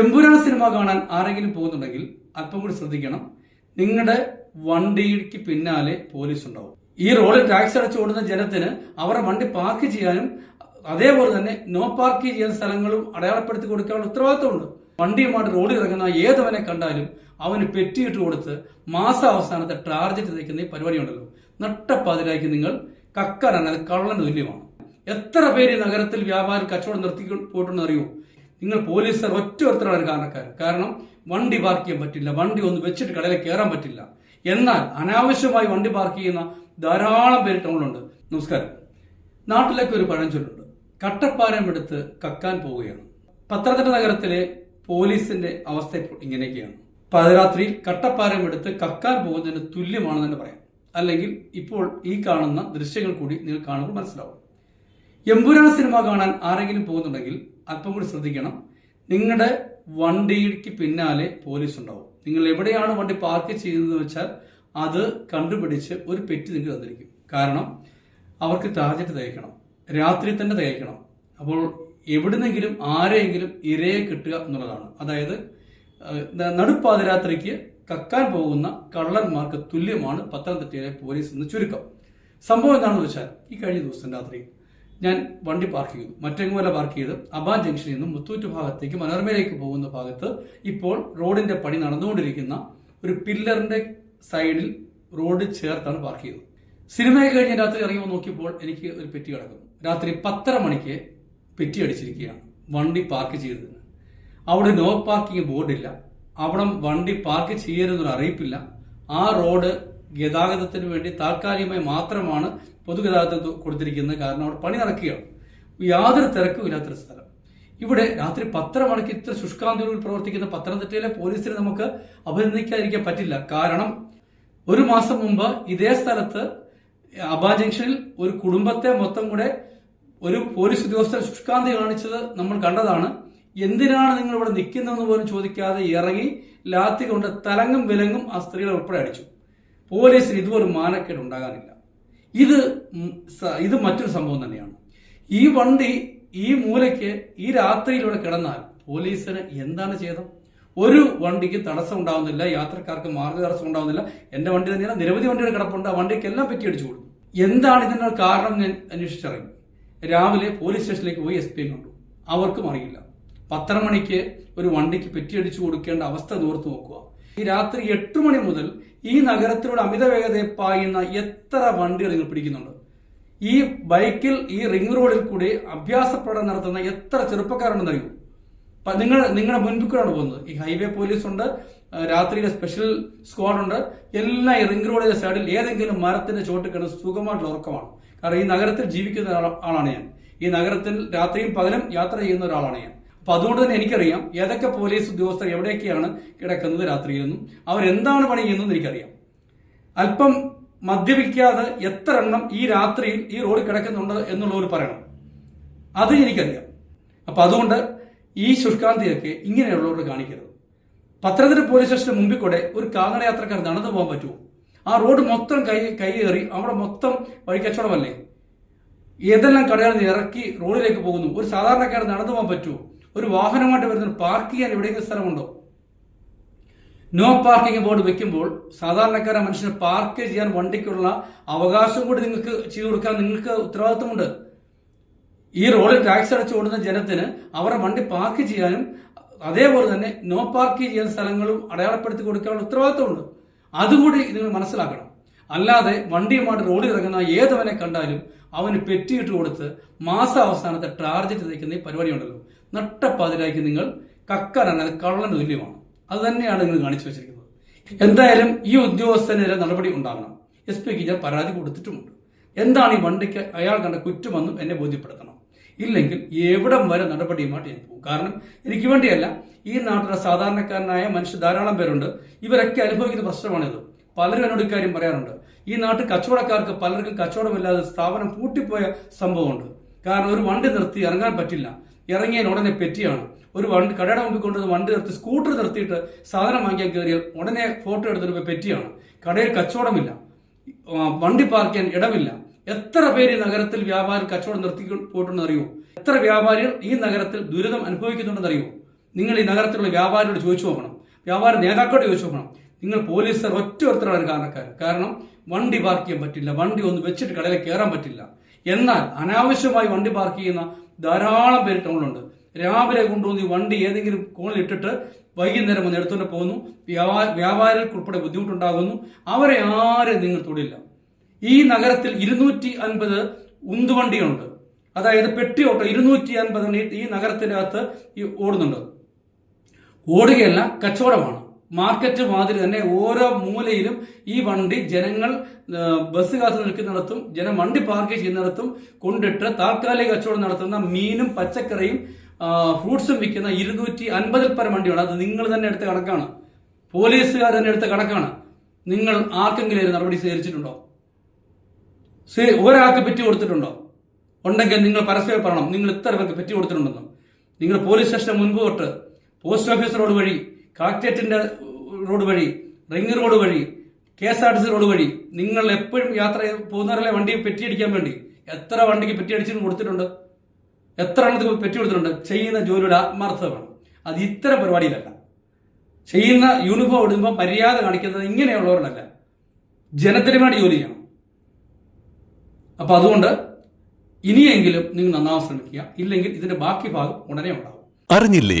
Empuraan cinema കാണാൻ ആരെങ്കിലും പോകുന്നുണ്ടെങ്കിൽ അല്പം കൂടി ശ്രദ്ധിക്കണം. നിങ്ങളുടെ വണ്ടിക്ക് പിന്നാലെ പോലീസ് ഉണ്ടാവും ഈ റോഡിൽ ടാക്സി അടച്ചു ഓടുന്ന ജനത്തിന് അവരുടെ വണ്ടി പാർക്ക് ചെയ്യാനും അതേപോലെ തന്നെ നോ പാർക്ക് ചെയ്യുന്ന സ്ഥലങ്ങളും അടയാളപ്പെടുത്തി കൊടുക്കാനുള്ള ഉത്തരവാദിത്തമുണ്ട്. വണ്ടിയുമായിട്ട് റോഡിൽ ഇറങ്ങുന്ന ഏതവനെ കണ്ടാലും അവന് പെറ്റിയിട്ട് കൊടുത്ത് മാസാവസാനത്തെ ടാർജറ്റ് തയ്ക്കുന്ന ഈ പരിപാടി ഉണ്ടല്ലോ നട്ടപ്പാതിരാക്കി നിങ്ങൾ കക്കാനാണ് അത് കള്ളന് തുല്യമാണ്. എത്ര പേര് നഗരത്തിൽ വ്യാപാരം കച്ചവടം നിർത്തി പോയിട്ടുണ്ടെന്ന് അറിയോ? നിങ്ങൾ പോലീസുകാർ ഒറ്റ ഒരുത്തരാണ് കാരണക്കാർ കാരണം വണ്ടി പാർക്ക് ചെയ്യാൻ പറ്റില്ല. വണ്ടി ഒന്ന് വെച്ചിട്ട് കടയിൽ കയറാൻ പറ്റില്ല. എന്നാൽ അനാവശ്യമായി വണ്ടി പാർക്ക് ചെയ്യുന്ന ധാരാളം പേര് ടൗണിലുണ്ട്. നമസ്കാരം. നാട്ടിലൊക്കെ ഒരു പഴഞ്ചൊല്ലുണ്ട്. കട്ടപ്പാരം എടുത്ത് കക്കാൻ പോവുകയാണ്. പത്തനംതിട്ട നഗരത്തിലെ പോലീസിന്റെ അവസ്ഥ ഇങ്ങനെയൊക്കെയാണ്. പാതിരാത്രിയിൽ കട്ടപ്പാരം എടുത്ത് കക്കാൻ പോകുന്നതിന് തുല്യമാണെന്ന് തന്നെ പറയാം. അല്ലെങ്കിൽ ഇപ്പോൾ ഈ കാണുന്ന ദൃശ്യങ്ങൾ കൂടി നിങ്ങൾ കാണുമ്പോൾ മനസ്സിലാവും. എമ്പുരാൻ സിനിമ കാണാൻ ആരെങ്കിലും പോകുന്നുണ്ടെങ്കിൽ അല്പം കൂടി ശ്രദ്ധിക്കണം. നിങ്ങളുടെ വണ്ടിക്ക് പിന്നാലെ പോലീസ് ഉണ്ടാവും. നിങ്ങൾ എവിടെയാണ് വണ്ടി പാർക്ക് ചെയ്യുന്നത് വെച്ചാൽ അത് കണ്ടുപിടിച്ച് ഒരു പെറ്റി നിങ്ങൾക്ക് തന്നിരിക്കും. കാരണം അവർക്ക് ടാർജറ്റ് തയ്ക്കണം രാത്രി തന്നെ തയ്ക്കണം അപ്പോൾ എവിടുന്നെങ്കിലും ആരെയെങ്കിലും ഇരയെ കിട്ടുക എന്നുള്ളതാണ്. അതായത് നടുപ്പാതിരാത്രിക്ക് കക്കാൻ പോകുന്ന കള്ളന്മാർക്ക് തുല്യമാണ് പത്തനംതിട്ടയിലെ പോലീസ് എന്ന് ചുരുക്കം. സംഭവം എന്താണെന്ന് വെച്ചാൽ ഈ കഴിഞ്ഞ ദിവസം രാത്രി ഞാൻ വണ്ടി പാർക്ക് ചെയ്തു. മറ്റെങ്ങുമല്ല പാർക്ക് ചെയ്ത് അബാ ജംഗ്ഷനിൽ നിന്നും മുത്തൂറ്റ് ഭാഗത്തേക്ക് മനോരമയിലേക്ക് പോകുന്ന ഭാഗത്ത് ഇപ്പോൾ റോഡിന്റെ പണി നടന്നുകൊണ്ടിരിക്കുന്ന ഒരു പില്ലറിന്റെ സൈഡിൽ റോഡ് ചേർത്താണ് പാർക്ക് ചെയ്തത്. സിനിമയെ കഴിഞ്ഞ് രാത്രി ഇറങ്ങി നോക്കിയപ്പോൾ എനിക്ക് ഒരു പെറ്റി കിടക്കുന്നു. രാത്രി പത്തര മണിക്ക് പെറ്റി അടിച്ചിരിക്കുകയാണ്. വണ്ടി പാർക്ക് ചെയ്തതിന് അവിടെ നോ പാർക്കിംഗ് ബോർഡില്ല അവിടെ വണ്ടി പാർക്ക് ചെയ്യരുതെന്നൊരു അറിയിപ്പില്ല. ആ റോഡ് ഗതാഗതത്തിന് വേണ്ടി താൽക്കാലികമായി മാത്രമാണ് പൊതുഗതാഗതം കൊടുത്തിരിക്കുന്നത് കാരണം അവിടെ പണി നടക്കുകയാണ്. യാതൊരു തിരക്കും ഇല്ലാത്തൊരു സ്ഥലം. ഇവിടെ രാത്രി പത്തര മണിക്ക് ഇത്ര ശുഷ്കാന്തിയിൽ പ്രവർത്തിക്കുന്ന പത്തനംതിട്ടയിലെ പോലീസിനെ നമുക്ക് അഭിനന്ദിക്കാതിരിക്കാൻ പറ്റില്ല. കാരണം ഒരു മാസം മുമ്പ് ഇതേ സ്ഥലത്ത് അബാ ജംഗ്ഷനിൽ ഒരു കുടുംബത്തെ മൊത്തം കൂടെ ഒരു പോലീസ് ഉദ്യോഗസ്ഥൻ ശുഷ്കാന്തി കാണിച്ചത് നമ്മൾ കണ്ടതാണ്. എന്തിനാണ് നിങ്ങൾ ഇവിടെ നിൽക്കുന്നതെന്ന് പോലും ചോദിക്കാതെ ഇറങ്ങി ലാത്തി കൊണ്ട് തലങ്ങും വിലങ്ങും ആ സ്ത്രീകളെ ഉൾപ്പെടെ അടിച്ചു. പോലീസിന് ഇതുപോലെ മാനക്കേട് ഉണ്ടാകാനില്ല ഇത് ഇത് മറ്റൊരു സംഭവം തന്നെയാണ്. ഈ വണ്ടി ഈ മൂലയ്ക്ക് ഈ രാത്രിയിലൂടെ കിടന്നാൽ പോലീസിന് എന്താണ് ചെയ്തത് ഒരു വണ്ടിക്ക് തടസ്സം ഉണ്ടാവുന്നില്ല യാത്രക്കാർക്ക് മാർഗതടസ്സം ഉണ്ടാവുന്നില്ല. എന്റെ വണ്ടി തന്നെയാണ് നിരവധി വണ്ടികൾ കിടപ്പുണ്ട്. ആ വണ്ടിക്ക് എല്ലാം പറ്റി അടിച്ചു കൊടുക്കും. എന്താണ് ഇതിനുള്ള കാരണം ഞാൻ അന്വേഷിച്ചറിയും? രാവിലെ പോലീസ് സ്റ്റേഷനിലേക്ക് പോയി എസ് പി കണ്ടു. അവർക്കും അറിയില്ല. പത്തര മണിക്ക് ഒരു വണ്ടിക്ക് പെറ്റിയടിച്ചു കൊടുക്കേണ്ട അവസ്ഥ നോർത്ത് നോക്കുക. ഈ രാത്രി എട്ട് മണി മുതൽ ഈ നഗരത്തിലൂടെ അമിത വേഗതയെ പായുന്ന എത്ര വണ്ടികൾ നിങ്ങൾ പിടിക്കുന്നുണ്ട്? ഈ ബൈക്കിൽ ഈ റിംഗ് റോഡിൽ കൂടി അഭ്യാസ പഠനം നടത്തുന്ന എത്ര ചെറുപ്പക്കാരുണ്ടെന്നറിയൂ നിങ്ങൾ നിങ്ങളുടെ മുൻപിൽ കൂടെയാണ് പോകുന്നത്. ഈ ഹൈവേ പോലീസ് ഉണ്ട് രാത്രിയിലെ സ്പെഷ്യൽ സ്ക്വാഡ് ഉണ്ട് എല്ലാം ഈ റിംഗ് റോഡിലെ സൈഡിൽ ഏതെങ്കിലും മരത്തിന്റെ ചോട്ടിൽ കിടന്ന് സുഖമായിട്ടുള്ള ഉറക്കമാണ്. കാരണം ഈ നഗരത്തിൽ ജീവിക്കുന്ന ആളാണ് ഞാൻ. ഈ നഗരത്തിൽ രാത്രിയും പകലും യാത്ര ചെയ്യുന്ന ഒരാളാണ് ഞാൻ. അപ്പൊ അതുകൊണ്ട് തന്നെ എനിക്കറിയാം ഏതൊക്കെ പോലീസ് ഉദ്യോഗസ്ഥർ എവിടെയൊക്കെയാണ് കിടക്കുന്നത് രാത്രിയിലെന്നും അവരെന്താണ് പണി ചെയ്യുന്നതെന്ന് എനിക്കറിയാം. അല്പം മദ്യപിക്കാതെ എത്ര എണ്ണം ഈ രാത്രിയിൽ ഈ റോഡിൽ കിടക്കുന്നുണ്ട് എന്നുള്ളവർ പറയണം. അത് എനിക്കറിയാം. അപ്പൊ അതുകൊണ്ട് ഈ ശുഷ്കാന്തിയൊക്കെ ഇങ്ങനെയുള്ളവരോട് കാണിക്കരുത്. പത്തനംതിട്ട പോലീസ് സ്റ്റേഷന് മുമ്പിൽ കൂടെ ഒരു കാൽനട യാത്രക്കാർ നടന്നു പോകാൻ പറ്റുമോ? ആ റോഡ് മൊത്തം കൈ കൈയേറി അവിടെ മൊത്തം വഴിക്കച്ചവടമല്ലേ? ഏതെല്ലാം കടകളിൽ ഇറക്കി റോഡിലേക്ക് പോകുന്നു? ഒരു സാധാരണക്കാരൻ നടന്നു പോകാൻ പറ്റുമോ? ഒരു വാഹനമായിട്ട് വരുന്ന പാർക്ക് ചെയ്യാൻ എവിടെയെങ്കിലും സ്ഥലമുണ്ടോ? നോ പാർക്കിംഗ് ബോർഡ് വെക്കുമ്പോൾ സാധാരണക്കാരെ മനുഷ്യന് പാർക്ക് ചെയ്യാൻ വണ്ടിക്കുള്ള അവകാശം കൂടി നിങ്ങൾക്ക് ചെയ്തു കൊടുക്കാൻ നിങ്ങൾക്ക് ഉത്തരവാദിത്വമുണ്ട്. ഈ റോഡിൽ ടാക്സ് അടച്ചു കൊടുക്കുന്ന ജനത്തിന് അവരുടെ വണ്ടി പാർക്ക് ചെയ്യാനും അതേപോലെ തന്നെ നോ പാർക്ക് ചെയ്യുന്ന സ്ഥലങ്ങളും അടയാളപ്പെടുത്തി കൊടുക്കാനുള്ള ഉത്തരവാദിത്വമുണ്ട്. അതുകൂടി നിങ്ങൾ മനസ്സിലാക്കണം. അല്ലാതെ വണ്ടിയുമായിട്ട് റോഡിൽ ഇറങ്ങുന്ന ഏതവനെ കണ്ടാലും അവന് പെറ്റിയിട്ട് കൊടുത്ത് മാസാവസാനത്തെ ടാർജറ്റ് തയ്ക്കുന്ന ഈ പരിപാടി ഉണ്ടല്ലോ നട്ടപ്പാതിരാക്കി നിങ്ങൾ കക്കാനാണ് കള്ളന് തുല്യമാണ്. അത് തന്നെയാണ് നിങ്ങൾ കാണിച്ചു വെച്ചിരിക്കുന്നത്. എന്തായാലും ഈ ഉദ്യോഗസ്ഥനെതിരെ നടപടി ഉണ്ടാകണം. എസ് പിക്ക് ഞാൻ പരാതി കൊടുത്തിട്ടുമുണ്ട്. എന്താണ് ഈ വണ്ടിക്ക് അയാൾ കണ്ട കുറ്റമെന്നും എന്നെ ബോധ്യപ്പെടുത്തണം. ഇല്ലെങ്കിൽ എവിടം വരെ നടപടിയുമായിട്ട് ഞാൻ പോകും. കാരണം എനിക്ക് വേണ്ടിയല്ല ഈ നാട്ടിലെ സാധാരണക്കാരനായ മനുഷ്യ ധാരാളം പേരുണ്ട്. ഇവരൊക്കെ അനുഭവിക്കുന്ന പ്രശ്നമാണിത്. പലരും എന്നോട് ഇക്കാര്യം പറയാറുണ്ട്. ഈ നാട്ടിൽ കച്ചവടക്കാർക്ക് പലർക്കും കച്ചവടമില്ലാതെ സ്ഥാപനം പൂട്ടിപ്പോയ സംഭവമുണ്ട്. കാരണം ഒരു വണ്ടി നിർത്തി ഇറങ്ങാൻ പറ്റില്ല. ഇറങ്ങിയതിന് ഉടനെ പെറ്റിയാണ്. ഒരു വണ്ടി കടയുടെ മുമ്പിൽ കൊണ്ടുവന്ന് വണ്ടി നിർത്തി സ്കൂട്ടർ നിർത്തിയിട്ട് സാധനം വാങ്ങിക്കാൻ കയറിയാൽ ഉടനെ ഫോട്ടോ എടുത്തിട്ട് പെറ്റിയാണ്. കടയിൽ കച്ചവടമില്ല. വണ്ടി പാർക്ക് ചെയ്യാൻ ഇടമില്ല. എത്ര പേര് ഈ നഗരത്തിൽ വ്യാപാരി കച്ചവടം നിർത്തി പോയിട്ടുണ്ടെന്ന് അറിയുമോ എത്ര വ്യാപാരികൾ ഈ നഗരത്തിൽ ദുരിതം അനുഭവിക്കുന്നുണ്ടെന്ന് അറിയുമോ നിങ്ങൾ ഈ നഗരത്തിലുള്ള വ്യാപാരിയോട് ചോദിച്ചു നോക്കണം. വ്യാപാര നേതാക്കളോട് ചോദിച്ചു നോക്കണം. നിങ്ങൾ പോലീസുകാർ ഒറ്റ ഒരുത്തരാണ് കാരണക്കാർ കാരണം വണ്ടി പാർക്ക് ചെയ്യാൻ പറ്റില്ല. വണ്ടി ഒന്ന് വെച്ചിട്ട് കടയിൽ കയറാൻ പറ്റില്ല. എന്നാൽ അനാവശ്യമായി വണ്ടി പാർക്ക് ചെയ്യുന്ന ധാരാളം പേര് ടൗണിലുണ്ട്. രാവിലെ കൊണ്ടുവന്ന് വണ്ടി ഏതെങ്കിലും കോണിൽ ഇട്ടിട്ട് വൈകുന്നേരം വന്ന് എടുത്തുകൊണ്ട് പോകുന്നു. വ്യാപാര വ്യാപാരികൾക്ക് ഉൾപ്പെടെ ബുദ്ധിമുട്ടുണ്ടാകുന്നു. അവരെ ആരും നിങ്ങൾ തൊടില്ല. ഈ നഗരത്തിൽ ഇരുന്നൂറ്റി അൻപത് ഉന്തുവണ്ടികളുണ്ട്. അതായത് പെട്ടി ഓട്ടോ ഇരുന്നൂറ്റി അൻപത് ഈ നഗരത്തിന്റെ അകത്ത് ഈ ഓടുന്നുണ്ട്. ഓടുകയല്ല കച്ചവടമാണ്. മാർക്കറ്റ് മാതിരി തന്നെ ഓരോ മൂലയിലും ഈ വണ്ടി ജനങ്ങൾ ബസ് കാത്തു നിൽക്കുന്നിടത്തും ജനം വണ്ടി പാർക്ക് ചെയ്യുന്നിടത്തും കൊണ്ടിട്ട് താൽക്കാലിക കച്ചവടം നടത്തുന്ന മീനും പച്ചക്കറിയും ഫ്രൂട്ട്സും വിൽക്കുന്ന ഇരുന്നൂറ്റി അൻപതിൽ പരം വണ്ടിയാണ് അത് നിങ്ങൾ തന്നെ എടുത്ത കണക്കാണ്. പോലീസുകാർ തന്നെ എടുത്ത കണക്കാണ്. നിങ്ങൾ ആർക്കെങ്കിലും നടപടി സ്വീകരിച്ചിട്ടുണ്ടോ? സ്വീ- ഒരാൾക്ക് പെറ്റി കൊടുത്തിട്ടുണ്ടോ? ഉണ്ടെങ്കിൽ നിങ്ങൾ പരസ്യം പറയണം. നിങ്ങൾ ഇത്ര പേർക്ക് പെറ്റി കൊടുത്തിട്ടുണ്ടെന്ന്. നിങ്ങൾ പോലീസ് സ്റ്റേഷന് മുൻപ് തൊട്ട് പോസ്റ്റ് ഓഫീസ് റോഡ് വഴി കളക്ടറേറ്റിന്റെ റോഡ് വഴി റിംഗ് റോഡ് വഴി K S R T C road വഴി നിങ്ങൾ എപ്പോഴും യാത്ര പോകുന്നവരല്ലേ വണ്ടി പെറ്റിയടിക്കാൻ വേണ്ടി? എത്ര വണ്ടിക്ക് പെറ്റിയടിച്ചു കൊടുത്തിട്ടുണ്ട്? എത്ര എണ്ണത്തിന് പെറ്റി കൊടുത്തിട്ടുണ്ട്? ചെയ്യുന്ന ജോലിയുടെ ആത്മാർത്ഥമാണ് അത് ഇത്തരം പരിപാടിയിലല്ല. ചെയ്യുന്ന യൂണിഫോം ഇടുമ്പോൾ മര്യാദ കാണിക്കുന്നത് ഇങ്ങനെയുള്ളവരോടല്ല ജനത്തിന് വേണ്ടി ജോലി ചെയ്യണം. അപ്പൊ അതുകൊണ്ട് ഇനിയെങ്കിലും നിങ്ങൾ നന്നാവാൻ ശ്രമിക്കുക. ഇല്ലെങ്കിൽ ഇതിന്റെ ബാക്കി ഭാഗം ഉടനെ ഉണ്ടാവും. അറിഞ്ഞില്ലേ?